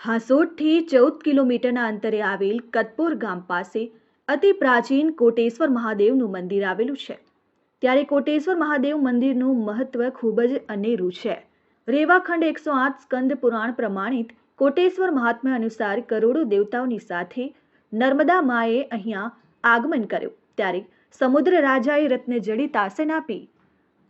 હાંસોટથી ચૌદ કિલોમીટરના અંતરે આવેલ કતપોર ગામ પાસે અતિ પ્રાચીન કોટેશ્વર મહાદેવનું મંદિર આવેલું છે. ત્યારે કોટેશ્વર મહાદેવ મંદિરનું મહત્વ ખૂબ જ અનેરું છે. રેવાખંડ એકસો આઠ સ્કંદ પુરાણ પ્રમાણિત કોટેશ્વર મહાત્મ્ય અનુસાર કરોડો દેવતાઓની સાથે નર્મદા માએ અહીંયા આગમન કર્યું. ત્યારે સમુદ્ર રાજાએ રત્ન જડી તાસન આપી,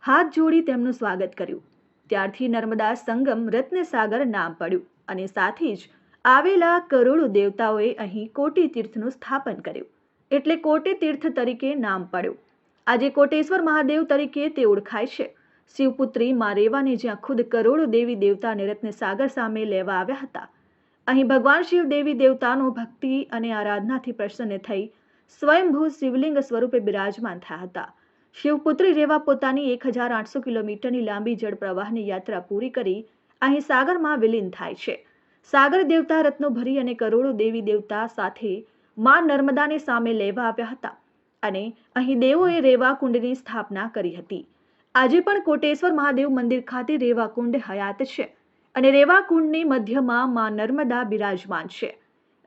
હાથ જોડી તેમનું સ્વાગત કર્યું. ત્યારથી નર્મદા સંગમ રત્નસાગર નામ પડ્યું. અને સાથે જ આવેલા કરોડો દેવતાઓએ અહીં કોટી તીર્થનું સ્થાપન કર્યું. એટલે કોટી તીર્થ તરીકે નામ પડ્યું. આજે કોટેશ્વર મહાદેવ તરીકે તે ઓળખાય છે. શિવપુત્રી મા રેવાને જ્યાં ખુદ કરોડો દેવી દેવતાને રત્નસાગર સામે લેવા આવ્યા હતા. અહીં ભગવાન શિવ દેવી દેવતાનો ભક્તિ અને આરાધનાથી પ્રસન્ન થઈ સ્વયંભૂ શિવલિંગ સ્વરૂપે બિરાજમાન થયા હતા. શિવપુત્રી રેવા પોતાની એક હજાર આઠસો કિલોમીટરની લાંબી જળ પ્રવાહની યાત્રા પૂરી કરી અહીં સાગરમાં વિલીન થાય છે. સાગર દેવતા રત્નો ભરી અને કરોડો દેવી દેવતા સાથે માં નર્મદાને સામે લેવા આવ્યા હતા અને અહીં દેવોએ રેવા કુંડની સ્થાપના કરી હતી. આજે પણ કોટેશ્વર મહાદેવ મંદિર ખાતે રેવા કુંડ હયાત છે અને રેવા કુંડની મધ્યમાં માં નર્મદા બિરાજમાન છે.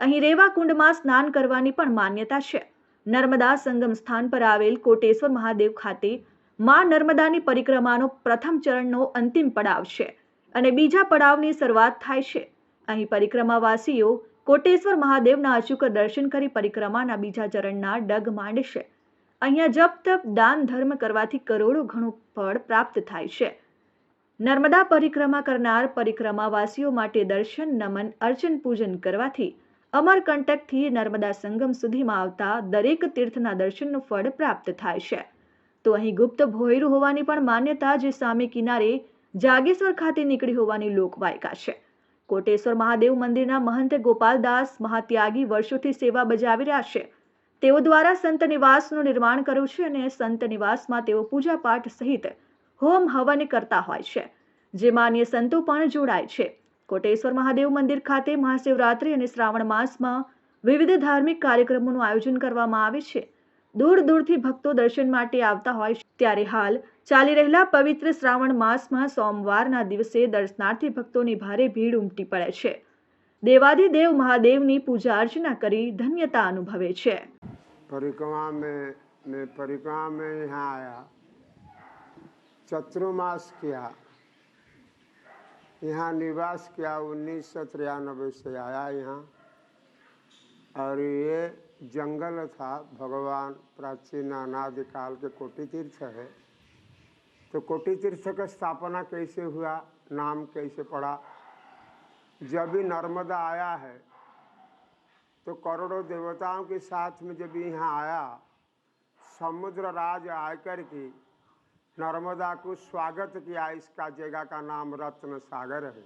અહીં રેવા કુંડમાં સ્નાન કરવાની પણ માન્યતા છે. નર્મદા સંગમ સ્થાન પર આવેલ કોટેશ્વર મહાદેવ ખાતે માં નર્મદાની પરિક્રમાનો પ્રથમ ચરણનો અંતિમ પડાવ છે. અને બીજા પડાવની શરૂઆત થાય છે. અહીં પરિક્રમાવાસીઓ કોટેશ્વર મહાદેવના અચૂક દર્શન કરી પરિક્રમાના બીજા ચરણના ડગ માંડશે. અહીંયા જપ તપ દાન, ધર્મ કરવાથી કરોડો ઘણું ફળ પ્રાપ્ત થાય છે. નર્મદા પરિક્રમા કરનાર પરિક્રમાવાસીઓ માટે દર્શન, નમન, અર્ચન, પૂજન કરવાથી અમરકંટકથી નર્મદા સંગમ સુધીમાં આવતા દરેક તીર્થના દર્શનનું ફળ પ્રાપ્ત થાય છે. તો અહીં ગુપ્ત ભોયરું હોવાની પણ માન્યતા જે સામે કિનારે જાગેશ્વર ખાતે નીકળી હોવાની લોકવાયકા છે. કોટેશ્વર મહાદેવ મંદિરના મહંત ગોપાલદાસ મહાત્યાગી વર્ષોથી સેવા બજાવી રહ્યા છે. તેઓ દ્વારા સંત નિવાસનું નિર્માણ કર્યું છે અને સંત નિવાસમાં તેઓ પૂજા પાઠ સહિત હોમ હવન કરતા હોય છે. જે અન્ય સંતો પણ જોડાય છે. કોટેશ્વર મહાદેવ મંદિર ખાતે મહાશિવરાત્રિ અને શ્રાવણ માસમાં વિવિધ ધાર્મિક કાર્યક્રમોનું આયોજન કરવામાં આવે છે. દૂર દૂરથી ભક્તો દર્શન માટે આવતા હોય ત્યારે હાલ ચાલી રહેલા પવિત્ર શ્રાવણ માસમાં સોમવારના દિવસે દર્શનાર્થી ભક્તોની ભારે ભીડ ઉમટી પડે છે દેવાધિદેવ મહાદેવની પૂજા અર્ચના કરી ધન્યતા અનુભવે છે परिक्रमा में मैं परिक्रमा में यहाँ आया चतुर्मास किया यहाँ निवास किया उन्नीस सौ तिरानबे से आया यहाँ और ये जंगल था भगवान प्राचीन अनादिकाल के कोटि तीर्थ है तो कोटि तीर्थ का स्थापना कैसे हुआ? नाम कैसे पड़ा? जब भी नर्मदा आया है तो करोड़ों देवताओं के साथ में जब यहाँ आया, समुद्र राज आकर के, नर्मदा को स्वागत किया, इसका जगह का नाम रत्न सागर है।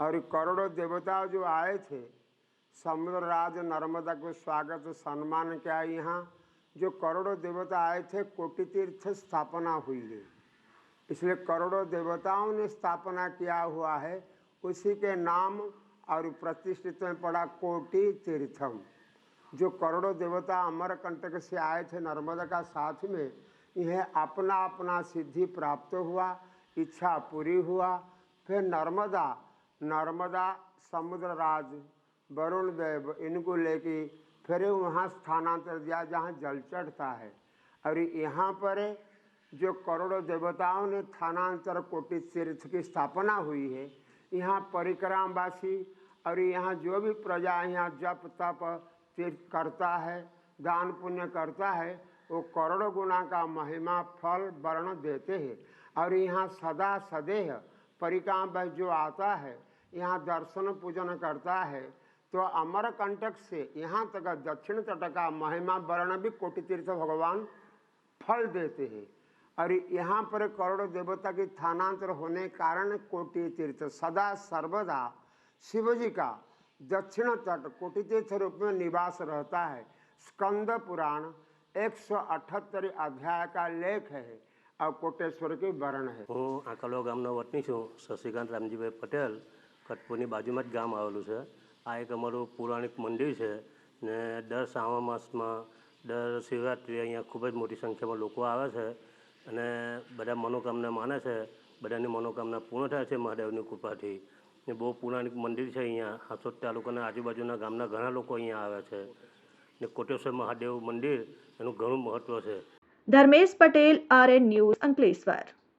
और करोड़ों देवता जो आए थे, समुद्र राज नर्मदा को स्वागत, सम्मान किया यहाँ। जो करोड़ों देवता आए थे कोटि तीर्थ स्थापना हुई है। इसलिए करोड़ों देवताओं ने स्थापना किया हुआ है। उसी के नाम और प्रतिष्ठित में पड़ा कोटि तीर्थम जो करोड़ों देवता अमरकंटक से आए थे नर्मदा का साथ में यह अपना अपना सिद्धि प्राप्त हुआ, इच्छा पूरी हुआ। फिर नर्मदा नर्मदा समुद्र राज वरुण देव, इनको लेके फिर वहाँ स्थानांतर दिया जहाँ जल चढ़ता है। और यहाँ पर जो करोड़ों देवताओं ने स्थानांतर कोटि तीर्थ की स्थापना हुई है, यहाँ परिक्रमवासी और यहाँ जो भी प्रजा यहाँ जप, तप, तीर्थ करता है, दान पुण्य करता है, वो करोड़ों गुना का महिमा, फल, वर्ण देते हैं। और यहाँ सदा सदेह परिक्रमा जो आता है, यहाँ दर्शन पूजन करता है तो अमरकंटक से यहाँ तक दक्षिण तट का महिमा वर्ण भी कोटि तीर्थ भगवान फल देते हैं और यहाँ पर करोड़ों देवता के स्थानांतर होने के कारण कोटि तीर्थ सदा सर्वदा शिव जी का दक्षिण तट कोटि तीर्थ रूप में निवास रहता है स्कंद पुराण एक सौ अठहत्तर अध्याय का लेख है और कोटेश्वर के वर्ण है હું આંકલો ગામનો વતની છું શશિકાંત રામજીભાઈ પટેલ કટપુરની બાજુમાં જ ગામ આવેલું છે આ એક અમારું પૌરાણિક મંદિર છે ને દર શ્રાવણ માસમાં, દર શિવરાત્રિ અહીંયા ખૂબ જ મોટી સંખ્યામાં લોકો આવે છે અને બધા મનોકામના માને છે, બધાની મનોકામના પૂર્ણ થાય છે મહાદેવની કૃપાથી. ને બહુ પુરાણિક મંદિર છે અહીંયા હાસોદ તાલુકાના આજુબાજુના ગામના ઘણા લોકો અહીંયા આવે છે. ને કોટેશ્વર મહાદેવ મંદિર એનું ઘણું મહત્ત્વ છે. Dharmesh Patel RN news Ankleshwar.